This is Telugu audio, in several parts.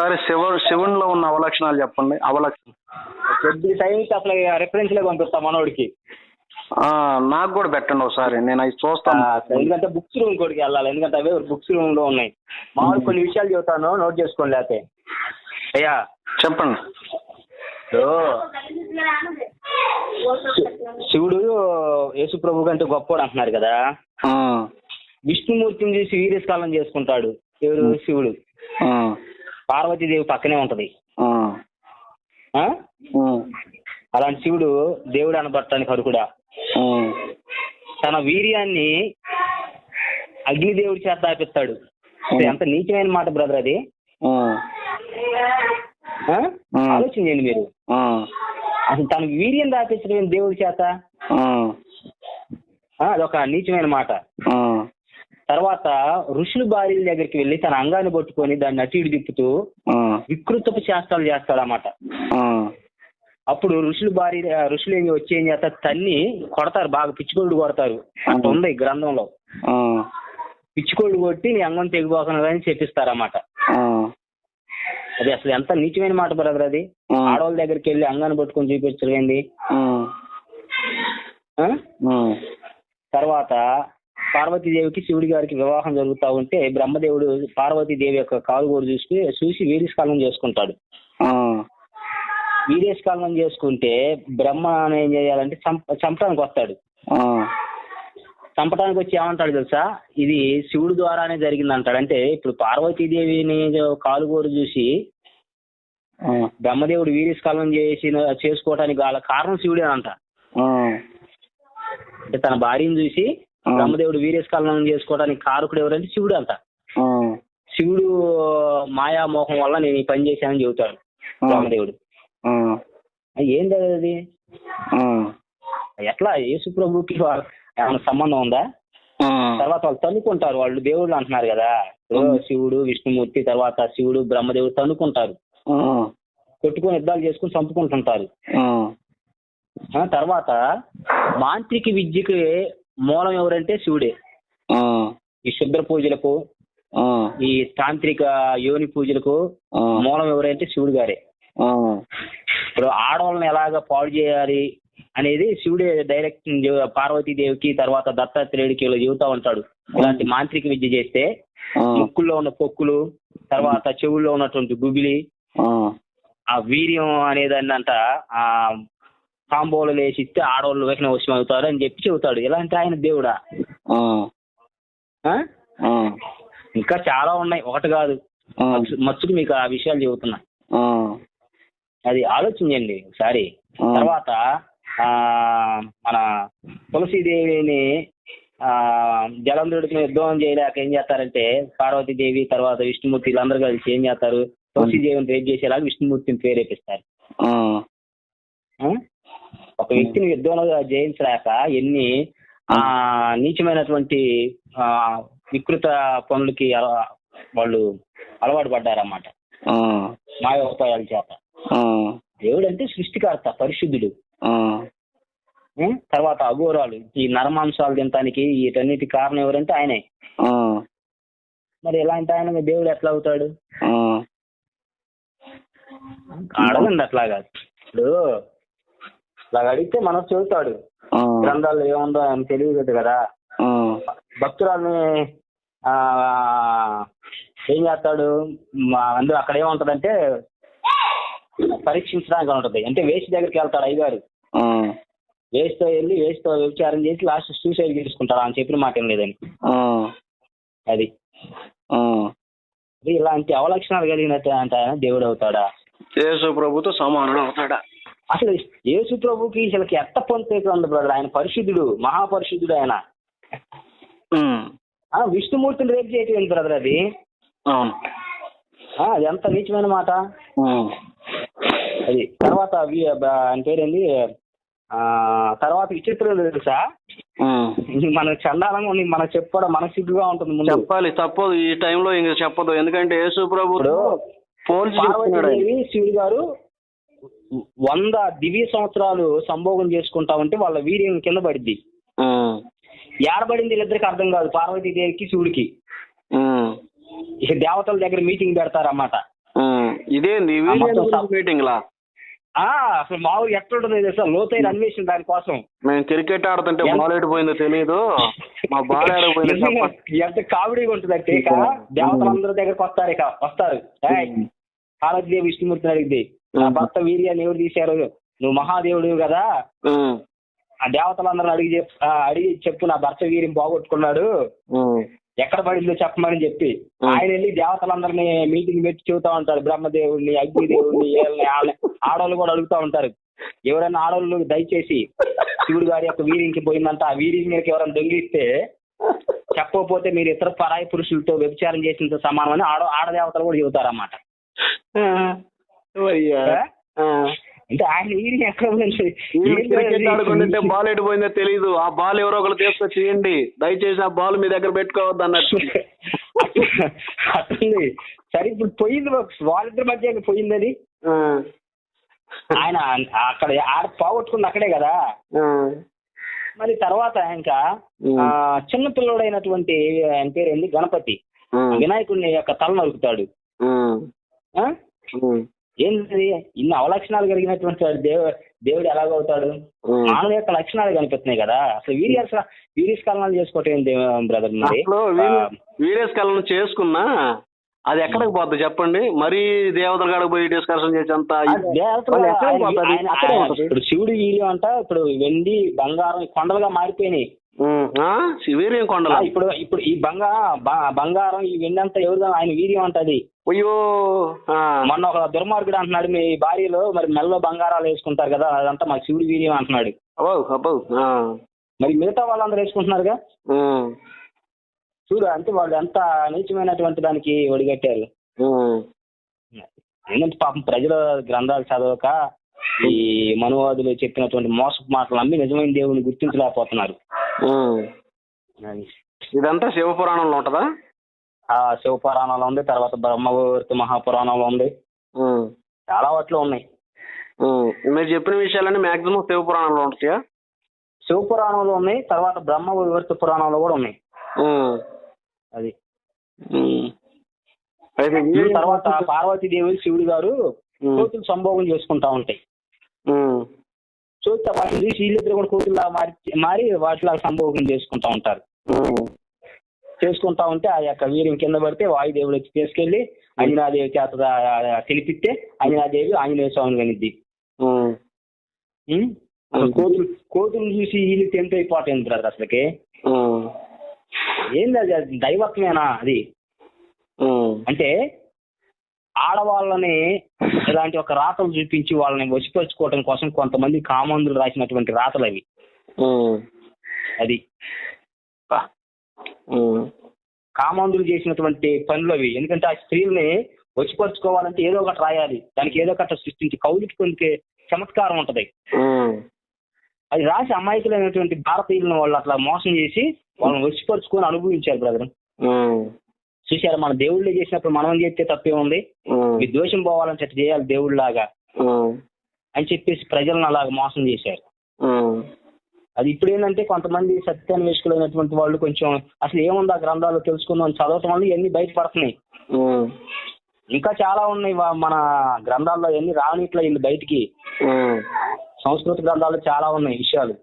ఒకసారి శివ శివునిలో ఉన్న అవలక్షణాలు చెప్పండి. అవలక్షణం కొద్ది టైంకి అసలు రెఫరెన్స్ లే పంపిస్తా మనోడికి. ఆ, నాకు కూడా పెట్టండి ఒకసారి. నేను అవి చూస్తాను. ఎందుకంటే బుక్స్ రూమ్ కోడికి వెళ్ళాలి. ఎందుకంటే అవే బుక్స్ రూమ్లో ఉన్నాయి. మామూలు కొన్ని విషయాలు చెబుతాను. నోట్ చేసుకోండి లేకపోతే అయ్యా. చెప్పండి. శివుడు యేసు ప్రభు కంటే గొప్పోడు అంటున్నారు కదా. విష్ణుమూర్తిని చూసి వీరేస్కాలం చేసుకుంటాడు. ఎవరు? శివుడు. పార్వతీదేవి పక్కనే ఉంటది. అలాంటి శివుడు దేవుడు అనబడటానికి అర్హుడా? తన వీర్యాన్ని అగ్నిదేవుడి చేత దాపిస్తాడు. అసలు ఎంత నీచమైన మాట బ్రదర్ అది. ఆలోచించండి మీరు. అసలు తన వీర్యం దాపించడం దేవుడి చేత? అదొక నీచమైన మాట. తర్వాత ఋషుల భార్యల దగ్గరికి వెళ్ళి తన అంగాన్ని పట్టుకొని దాన్ని అటు ఇటు తిప్పుతూ వికృతపు చేష్టాలు చేస్తాడన్నమాట. ఆ, అప్పుడు ఋషులు భార్య ఋషులు ఏమి వచ్చి ఏం చేస్తారు? తన్ని కొడతారు బాగా పిచ్చికోళ్ళు కొడతారు. అట్లా ఉంది గ్రంథంలో. పిచ్చికోళ్ళు కొట్టి నీ అంగం తెగిపోకను అని చెప్పిస్తారన్నమాట. అది అసలు ఎంత నీచమైన మాట బ్రదర్ అది? ఆడవాళ్ళ దగ్గరికి వెళ్ళి అంగాన్ని పట్టుకొని చూపించడం ఏంది? తర్వాత పార్వతీదేవికి శివుడి గారికి వివాహం జరుగుతా ఉంటే బ్రహ్మదేవుడు పార్వతీదేవి యొక్క కాలుగోరు చూసి చూసి వీర్యస్కాలం చేసుకుంటాడు. వీర్యస్కాలం చేసుకుంటే బ్రహ్మ ఏం చేయాలంటే చంప చంపడానికి వస్తాడు. చంపడానికి వచ్చి ఏమంటాడు తెలుసా? ఇది శివుడి ద్వారానే జరిగింది అంటాడు అంటే ఇప్పుడు పార్వతీదేవిని కాలుగోరు చూసి బ్రహ్మదేవుడు వీర్యస్కాలం చేసిన చేసుకోవడానికి గల కారణం శివుడే అంట. అంటే తన భార్యను చూసి. బ్రహ్మదేవుడు వీర్యస్కాలం చేసుకోవడానికి కారకుడు ఎవరంటే శివుడు అంట. శివుడు మాయామోహం వల్ల నేను ఈ పని చేశానని చెబుతాడు. బ్రహ్మదేవుడు. ఏంది అది? ఎట్లా? యేసు ప్రభుకి ఏమైనా సంబంధం ఉందా? తర్వాత వాళ్ళు తన్నుకుంటారు. వాళ్ళు దేవుళ్ళు అంటున్నారు కదా. శివుడు విష్ణుమూర్తి తర్వాత శివుడు బ్రహ్మదేవుడు తన్నుకుంటారు. కొట్టుకొని యుద్ధాలు చేసుకుని చంపుకుంటుంటారు. తర్వాత మాంత్రిక విద్యకి మూలం ఎవరంటే శివుడే. ఈ శుద్ర పూజలకు ఈ తాంత్రిక యోని పూజలకు మూలం ఎవరంటే శివుడు గారే. ఇప్పుడు ఆడవాళ్ళని ఎలాగ పాడు చేయాలి అనేది శివుడే డైరెక్ట్ పార్వతీదేవికి తర్వాత దత్తాత్రేయుడికి చెబుతా ఉంటాడు. ఇలాంటి మాంత్రిక విద్య చేస్తే ముక్కుల్లో ఉన్న పొక్కులు తర్వాత చెవుల్లో ఉన్నటువంటి గుబిలి ఆ, ఆ వీర్యం అనేదాన్ని అంట ఆ కాంబోలు వేసి ఇస్తే ఆడవాళ్ళు వేసిన వశం అవుతారు అని చెప్పి చెబుతాడు. ఇలాంటి ఆయన దేవుడా? ఇంకా చాలా ఉన్నాయి. ఒకటి కాదు. మచ్చుకు మీకు ఆ విషయాలు చెబుతున్నా. అది ఆలోచించండి ఒకసారి. తర్వాత ఆ మన తులసీదేవిని ఆ జలంధరుడికి యుద్ధం చేయలేక ఏం చేస్తారంటే పార్వతీదేవి తర్వాత విష్ణుమూర్తి వీళ్ళందరూ కలిసి ఏం చేస్తారు? తులసీదేవిని రేపు చేసేలాగా విష్ణుమూర్తిని ప్రేరేపిస్తారు? ఒక వ్యక్తిని యుద్ధంలో జయించలేక ఎన్ని ఆ నీచమైనటువంటి ఆ వికృత పనులకి వాళ్ళు అలవాటు పడ్డారన్నమాట. మాయోపాయాల చేత. దేవుడు అంటే సృష్టికర్త పరిశుద్ధుడు? తర్వాత అఘోరాలు. ఈ నరమాంసాలు తినటానికి వీటన్నిటి కారణం ఎవరంటే ఆయనే. మరి ఇలాంటి ఆయన దేవుడు ఎట్లా అవుతాడు? అడగండి అట్లాగా. ఇప్పుడు అలా అడిగితే మనకు చెబుతాడు గ్రంథాలు ఏముందో అని తెలియదు కదా. భక్తురాల్ని ఆ ఏం చేస్తాడు? మా అందులో అక్కడ ఏముంటదంటే పరీక్షించడానికి ఉంటది. అంటే వేసి దగ్గరికి వెళ్తాడు అయ్యగారు. వేస్తో వెళ్ళి వేస్తో విచారం చేసి లాస్ట్ సూసైడ్ చేసుకుంటాడు అని చెప్పిన మాట ఏం లేదని. ఆ, అది. ఇలాంటి అవలక్షణాలు కలిగినట్టు అంటే ఆయన దేవుడు అవుతాడా? యేసు ప్రభుతో సమానుడు అవుతాడా? అసలు యేసు ప్రభుకి అసలు ఎట్ట పొందేక ఉంది బ్రదర్ ఆయన పరిశుద్ధుడు మహాపరిశుద్ధుడు ఆయన. విష్ణుమూర్తిని రేపు చేయటం బ్రదర్ అది? అది ఎంత నీచమైన మాట? అది తర్వాత ఆయన పేరేంది? ఆ తర్వాత విచిత్రం తెలుసా. మనకు చండాలంగా ఉంది మనకు చెప్పడం మనకు సిగ్గుగా ఉంటుంది ముందు. చెప్పాలి తప్పదు ఈ టైంలో ఇంక చెప్పదు ఎందుకంటే యేసు ప్రభు పోల్చి శివుడు గారు వంద దివ్య సంవత్సరాలు సంభోగం చేసుకుంటా ఉంటే వాళ్ళ వీర్యం కింద పడిద్ది. ఏడబడింది వీళ్ళిద్దరికి అర్థం కాదు పార్వతీదేవికి శివుడికి. దేవతల దగ్గర మీటింగ్ పెడతారన్నమాట. ఇదేంది? సబ్- మీటింగ్ లా అసలు మామూలు ఎట్లా ఉంటుంది తెలుసా? లోతైన అన్వేషణ దానికోసం. మేము క్రికెట్ ఆడుతుంటే బాల్ ఎడిపోయిందో తెలీదు. మా బాల్ ఆడపోయిందో ఎంత కామెడీగా ఉంటుంది అంటే ఇక దేవతలందరి దగ్గరకు వస్తారు ఇక వస్తారు. పార్వతీదేవి విష్ణుమూర్తిని అడిగింది నా భర్త వీర్యాన్ని ఎవరు తీశారు? నువ్వు మహాదేవుడు కదా. ఆ దేవతలందరూ అడిగి అడిగి చెప్పు నా భర్త వీర్యం పోగొట్టుకున్నాడు. ఉమ్, ఎక్కడ పడిందో చెప్పమని చెప్పి. ఆయన వెళ్ళి దేవతలందరినీ మీటింగ్ పెట్టి చెబుతా ఉంటారు బ్రహ్మదేవుడిని అగ్నిదేవుడిని. ఆడవాళ్ళు కూడా అడుగుతా ఉంటారు. ఎవరైనా ఆడవాళ్ళు దయచేసి శివుడు గారి యొక్క వీర్యంకి పోయిందంట ఆ వీర్యం మీదకి ఎవరైనా దొంగిలిస్తే చెప్పకపోతే మీరు ఇతర పరాయి పురుషులతో వ్యభిచారం చేసినంత సమానం అని ఆడ ఆడదేవతలు కూడా చెబుతారన్నమాట. అంటే ఆయన ఎక్కడ క్రికెట్? ఆడుకుంటుంటే బాల్ ఎడిపోయిందో తెలీదు. ఆ బాల్ ఎవరో ఒకరు తీసుకొచ్చి చేయండి దయచేసి ఆ బాల్ మీ దగ్గర పెట్టుకోవద్దు అన్నట్టు. అట్లుంది సరే ఇప్పుడు పోయింది వాళ్ళిద్దరి మధ్య పోయింది అది ఆ, ఆయన అక్కడ ఆడ పోగొట్టుకుంది అక్కడే కదా? మరి తర్వాత ఇంకా చిన్న పిల్లోడైనటువంటి ఆయన పేరు ఏంది గణపతి వినాయకుడిని యొక్క తల నరుకుతాడు ఏంది ఇన్ని అవలక్షణాలు కలిగినటువంటి వాడు దేవు దేవుడు ఎలాగవుతాడు. మానవ యొక్క లక్షణాలు కనిపిస్తున్నాయి కదా. అసలు వీర్యాస వీర్యస్కలనాలు చేసుకోవటం బ్రదర్ మరి? కళ్ళను చేసుకున్నా అది ఎక్కడికి పోద్ది చెప్పండి? మరీ దేవతల కాడికి పోయి డిస్కషన్ చేసేంత. ఇప్పుడు శివుడి వీర్యం అంట ఇప్పుడు వెండి బంగారం కొండలుగా మారిపోయినాయి? వీర్యం కొండల? ఇప్పుడు ఇప్పుడు ఈ బంగా బ- బంగారం ఈ వెండి అంతా ఎవరిదో ఆయన వీర్యం అంటది అయ్యో మొన్న ఒక దుర్మార్గుడు అంటున్నాడు మీ భార్యలో మరి మెల్లో బంగారాలు వేసుకుంటారు కదా అదంతా మా శివుడి వీర్యం అంటున్నాడు. అబ్బో అబ్బో ఆ, మరి మిగతా వాళ్ళందరూ వేసుకుంటున్నారుగా? చూడు అంటే వాళ్ళు ఎంత నీచమైనటువంటి దానికి ఒడిగట్టారు. పాపం ప్రజల గ్రంథాలు చదవక ఈ మనువాదులు చెప్పినటువంటి మోసపు మాటలు నమ్మి నిజమైన దేవుని గుర్తించలేకపోతున్నారు. ఇదంతా శివపురాణంలో ఉంటదా? ఆ శివపురాణంలో ఉంది తర్వాత బ్రహ్మవర్తి మహాపురాణంలో ఉంది. చాలా వాటిలో ఉన్నాయి. మీరు చెప్పిన విషయాలన్నీ మాక్సిమం శివపురాణంలో ఉంటాయా? శివపురాణంలో ఉన్నాయి తర్వాత బ్రహ్మ వివర్త పురాణంలో కూడా ఉన్నాయి. అది. తర్వాత పార్వతీదేవి శివుడు గారు కోతులు సంభోగం చేసుకుంటా ఉంటాయి. చూస్తే వాటిని చూసి వీళ్ళిద్దరు కూడా కోతుల్లా మారి మారి వాటిలా సంభోగం చేసుకుంటా ఉంటారు. చేసుకుంటా ఉంటే ఆ యొక్క వీర్యం కింద పడితే వాయుదేవుడు వచ్చి తీసుకెళ్ళి అంజనాదేవి చేత తెలిపిస్తే అంజనాదేవి ఆంజనేయ స్వామిని కనిద్ది కోతులు కోతులు చూసి వీళ్ళు టెంట్ అయిపోతాయి బ్రదర్ అసలుకి. ఏంది అది? దైవత్వేనా అది? అంటే ఆడవాళ్ళని ఇలాంటి ఒక రాతలు చూపించి వాళ్ళని వసిపరుచుకోవడం కోసం కొంతమంది కామందులు రాసినటువంటి రాతలు అవి. అది. ఉమ్, కామందులు చేసినటువంటి పనులు అవి. ఎందుకంటే ఆ స్త్రీల్ని వసిపరుచుకోవాలంటే ఏదో ఒకటి రాయాలి. దానికి ఏదో ఒకటి సృష్టించి కౌలికి కొన్ని చమత్కారం ఉంటది. అది రాసి అమాయకులైనటువంటి భారతీయులను వాళ్ళు అట్లా మోసం చేసి వాళ్ళని వసిపరుచుకొని అనుభవించారు బ్రదర్. చూసారా మన దేవుళ్ళే చేసినప్పుడు మనం చేస్తే తప్పే ఉంది? మీ దోషం పోవాలంటే అట్లా చేయాలి దేవుళ్ళలాగా. అని చెప్పేసి ప్రజలను అలాగ మోసం చేశారు. అది ఇప్పుడు ఏంటంటే కొంతమంది సత్యాన్వేషకులైనటువంటి వాళ్ళు కొంచెం అసలు ఏముంది ఆ గ్రంథాలు తెలుసుకుందాం చదవటం వల్ల ఇవన్నీ బయటపడుతున్నాయి. ఇంకా చాలా ఉన్నాయి మన గ్రంథాల్లో ఎన్ని రావనిట్లా ఇల్లు బయటికి. సంస్కృత గ్రంథాలు చాలా ఉన్నాయి విషయాలు.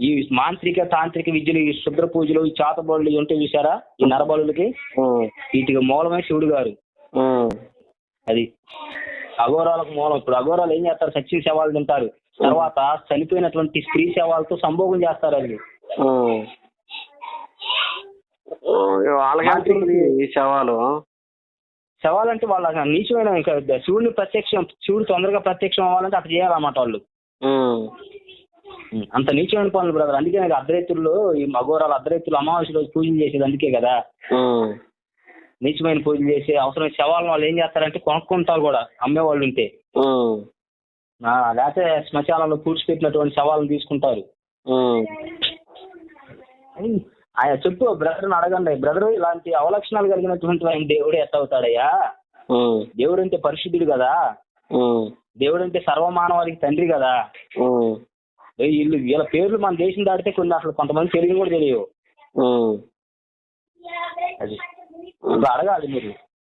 ఈ మాంత్రిక తాంత్రిక విద్యలు ఈ శుద్ర పూజలు ఈ చాతబడులు ఉంటాయి చూసారా ఈ నరబలులకి? ఉమ్, వీటికి మూలమే శివుడు గారు. అది అఘోరాలకు మూలం. ఇప్పుడు అఘోరాలు ఏం చేస్తారు? సచిన్ శవాలు తింటారు. తర్వాత చనిపోయినటువంటి స్త్రీ శవాలతో సంభోగం చేస్తారు అది. శవాలు శవాలంటే వాళ్ళ నీచమైన ఇంకా శివుడిని ప్రత్యక్షం శివుడు తొందరగా ప్రత్యక్షం అవ్వాలంటే అట్లా చేయాలన్నమాట వాళ్ళు. అంత నీచమైన పనులు బ్రదర్. అందుకే నాకు అర్ధరైతుల్లో ఈ అఘోరాలు అర్ధరైతులు అమావాస్య రోజు పూజలు చేసేది అందుకే కదా. నీచమైన పూజలు చేసి అవసరం శవాలను వాళ్ళు ఏం చేస్తారంటే కొనుక్కుంటారు కూడా అమ్మేవాళ్ళు ఉంటే. లేకపోతే శ్మశానంలో పూడ్చిపెట్టినటువంటి శవాలను తీసుకుంటారు. ఆయన చెప్పు బ్రదర్ని అడగండి. బ్రదర్ ఇలాంటి అవలక్షణాలు కలిగినటువంటి ఆయన దేవుడు ఎట్ట అవుతాడయ్యా? దేవుడు అంటే పరిశుద్ధుడు కదా? దేవుడు అంటే సర్వమానవానికి తండ్రి కదా? వీళ్ళు వీళ్ళ పేర్లు మన దేశం దాటితే కొన్ని అసలు కొంతమంది తెలియని కూడా తెలియవు. అది. అడగాలి మీరు.